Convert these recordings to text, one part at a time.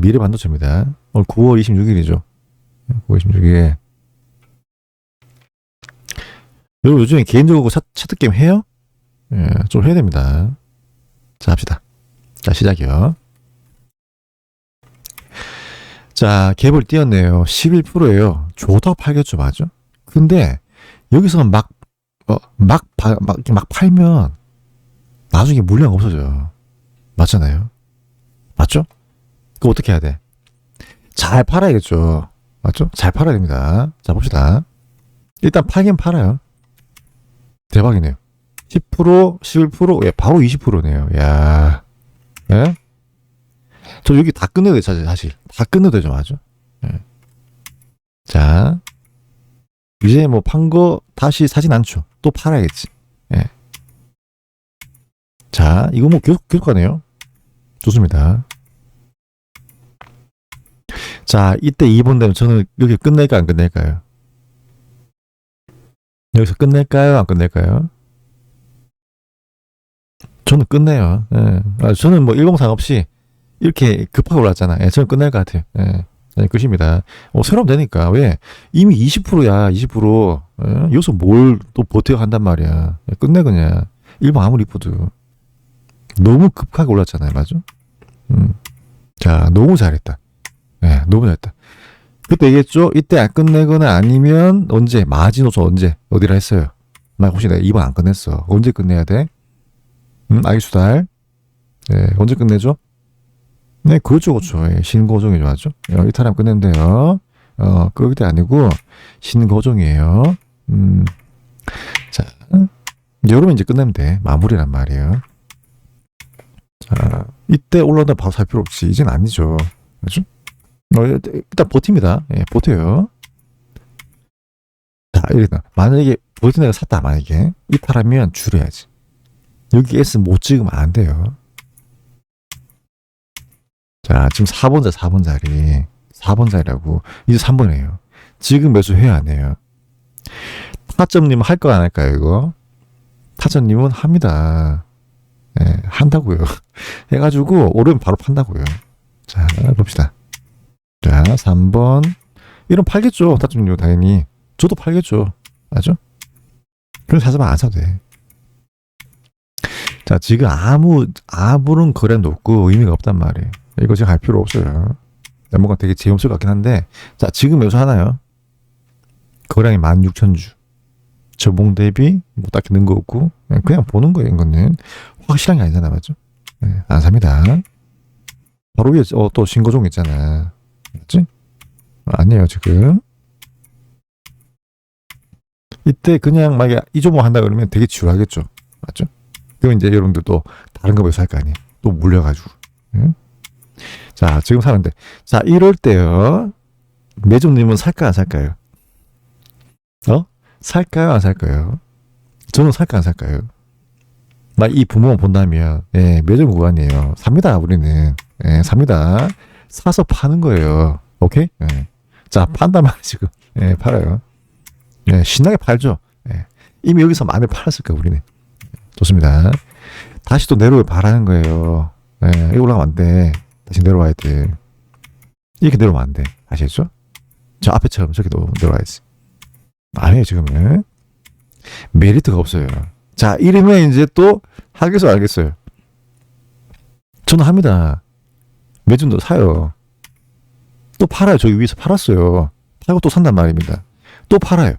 미래 반도체입니다. 오늘 9월 26일이죠. 9월 26일. 여러분 요즘에 개인적으로 차, 차트 게임 해요? 예, 좀 해야 됩니다. 자, 합시다. 자, 시작이요. 자, 갭을 띄었네요. 11%예요. 좋다고 팔겠죠, 맞죠? 근데 여기서 막, 어, 막, 파- 막, 막 팔면 나중에 물량 없어져요. 맞잖아요. 맞죠? 그 어떻게 해야 돼? 잘 팔아야겠죠. 맞죠? 잘 팔아야 됩니다. 자, 봅시다. 일단 팔긴 팔아요. 대박이네요. 10%, 11%, 예, 바로 20%네요. 야, 예? 저 여기 다 끝내도 돼. 사실. 다 끝내도 되죠, 맞죠? 예. 자, 이제 뭐 판 거 다시 사진 않죠. 또 팔아야겠지. 예. 자, 이거 뭐 계속, 계속 가네요. 좋습니다. 자, 이때 2번 되면 저는 여기 끝낼까, 안 끝낼까요? 여기서 끝낼까요, 안 끝낼까요? 저는 끝내요. 예. 아, 저는 뭐 일봉 상 없이 이렇게 급하게 올랐잖아. 예, 저는 끝낼 것 같아요. 예. 네, 끝입니다. 어, 새로 되니까. 왜? 이미 20%야, 20%. 예? 여기서 뭘 또 버텨 한단 말이야. 예, 끝내, 그냥. 일본 아무리 이쁘도. 너무 급하게 올랐잖아요. 맞죠? 음. 자, 너무 잘했다. 예, 너무 잘했다. 그때 얘기했죠? 이때 안 끝내거나 아니면 언제? 마지노선 언제? 어디라 했어요? 나 혹시 내가 이번 안 끝냈어. 언제 끝내야 돼? 음, 아이수달. 네, 언제 끝내죠? 네, 그렇죠, 그렇죠. 예, 신고정이죠, 맞죠? 어, 이탈하면 끝낸대요. 어, 그게 아니고, 신고정이에요. 음, 자, 여름에 이제 끝내면 돼. 마무리란 말이에요. 자, 이때 올라온다 바로 살 필요 없지. 이젠 아니죠. 그죠? 어, 일단 버팁니다. 예, 버텨요. 자, 이렇게. 만약에 버티는 애가 샀다, 만약에. 이탈하면 줄여야지. 여기 S 못 찍으면 안 돼요. 자, 지금 4번 자, 4번 자리. 4번 자리라고. 이제 3번이에요. 지금 매수 해야 안 해요. 타점님은 할 거 안 할까요, 이거? 타점님은 합니다. 예, 한다고요. 해가지고, 오르면 바로 판다고요. 자, 봅시다. 자, 3번. 이런 팔겠죠. 타점님 당연히. 저도 팔겠죠. 맞죠? 그럼 사서만 안 사도 돼. 자, 지금 아무, 아무런 거래도 없고 의미가 없단 말이에요. 이거 지금 할 필요 없어요. 뭔가 되게 재미없을 것 같긴 한데, 자, 지금 매수 하나요? 거량이 16,000주. 저봉 대비, 뭐 딱히 는거 없고, 그냥, 그냥 보는 거예요, 이거는. 확실한 게 아니잖아, 맞죠? 네, 안 삽니다. 바로 위에, 어, 또 신고종 있잖아. 맞지? 아니에요, 지금. 이때 그냥 만약에 이 종목 한다 그러면 되게 지루하겠죠. 맞죠? 그럼 이제 여러분들 또 다른 거 매수할 거 아니에요. 또 물려가지고. 응? 자, 지금 사는데. 자, 이럴 때요. 매주님은 살까 안 살까요? 어? 살까요 안 살까요? 저는 살까 안 살까요? 막이 부모만 본다면, 예, 매점 구간이에요. 삽니다, 우리는. 예, 삽니다. 사서 파는 거예요. 오케이? 예. 자, 판단 말 지금. 예, 팔아요. 예, 신나게 팔죠. 예. 이미 여기서 많이 팔았을 거예요, 우리는. 좋습니다. 다시 또 내려올 바라는 거예요. 예, 올라가면 안 돼. 다시 내려와야 돼. 이렇게 내려오면 안 돼. 아시겠죠? 저 앞에처럼 저렇게 또 내려와야지. 아니에요, 지금은. 메리트가 없어요. 자, 이러면 이제 또 하겠어, 알겠어요. 저는 합니다. 매준도 사요. 또 팔아요. 저기 위에서 팔았어요. 팔고 또 산단 말입니다. 또 팔아요.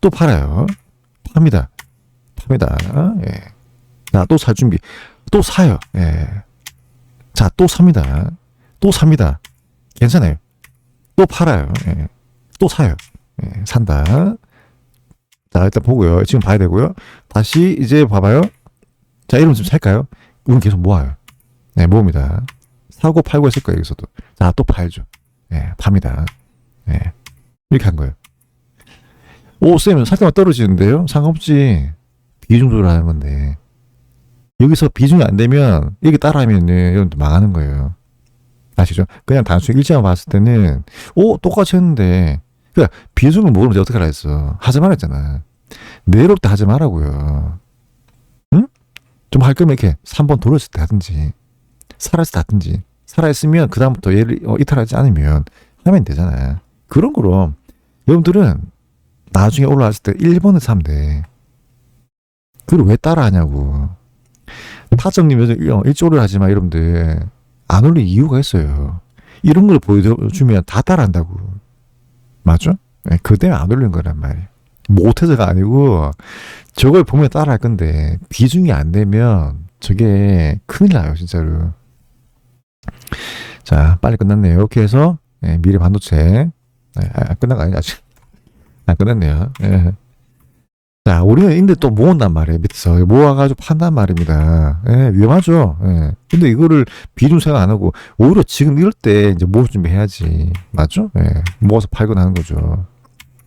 또 팔아요. 팝니다. 팝니다. 예. 자, 또살 준비. 또 사요. 예. 자, 또 삽니다. 또 삽니다. 괜찮아요. 또 팔아요. 예. 또 사요. 예. 산다. 자, 일단 보고요. 지금 봐야 되고요. 다시 이제 봐봐요. 자, 이러면 좀 살까요? 우린 계속 모아요. 네, 모읍니다. 사고 팔고 했을 거예요, 여기서도. 자, 또 팔죠. 예, 팝니다. 예. 이렇게 한 거예요. 오, 쌤, 살짝만 떨어지는데요? 상관없지. 비중 조절하는 건데. 여기서 비중이 안 되면, 이게 따라하면은, 여러분들 망하는 거예요. 아시죠? 그냥 단순히 일자만 봤을 때는, 오, 똑같이 했는데, 그니까, 비중을 모르면 어떻게 하라 했어. 하지 말았잖아. 때 하지 말라고요. 응? 좀 할 거면 이렇게 3번 돌렸을 때 하든지, 살았을 때 하든지, 살아있으면 그다음부터 얘를 어, 이탈하지 않으면 하면 되잖아요. 그런 거로 여러분들은 나중에 올라왔을 때 1번을 사면 돼. 그걸 왜 따라하냐고. 타정님 요즘 어, 일조를 하지만 여러분들 안 올릴 이유가 있어요. 이런 걸 보여주면 다 따라한다고. 맞죠? 네, 그 때문에 안 올리는 거란 말이에요. 못해서가 아니고 저걸 보면 따라할 건데 비중이 안 되면 저게 큰일 나요 진짜로. 자 빨리 끝났네요. 이렇게 해서 예, 미래 반도체 예, 아, 끝난 거 아니지 아직. 안 끝났네요. 예. 자, 우리는 인데 또 모은단 말이에요. 밑에서 모아가지고 판단 말입니다. 예, 위험하죠. 예. 근데 이거를 비중 생각 안 하고 오히려 지금 이럴 때 이제 모을 준비해야지. 맞죠? 예. 모아서 팔거나 하는 거죠.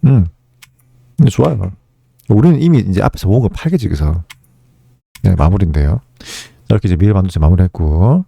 음. 근데 좋아요. 우리는 이미 이제 앞에서 모은 거 팔겠지, 그래서. 네, 마무리인데요. 자, 이렇게 이제 미래 반도체 마무리했고.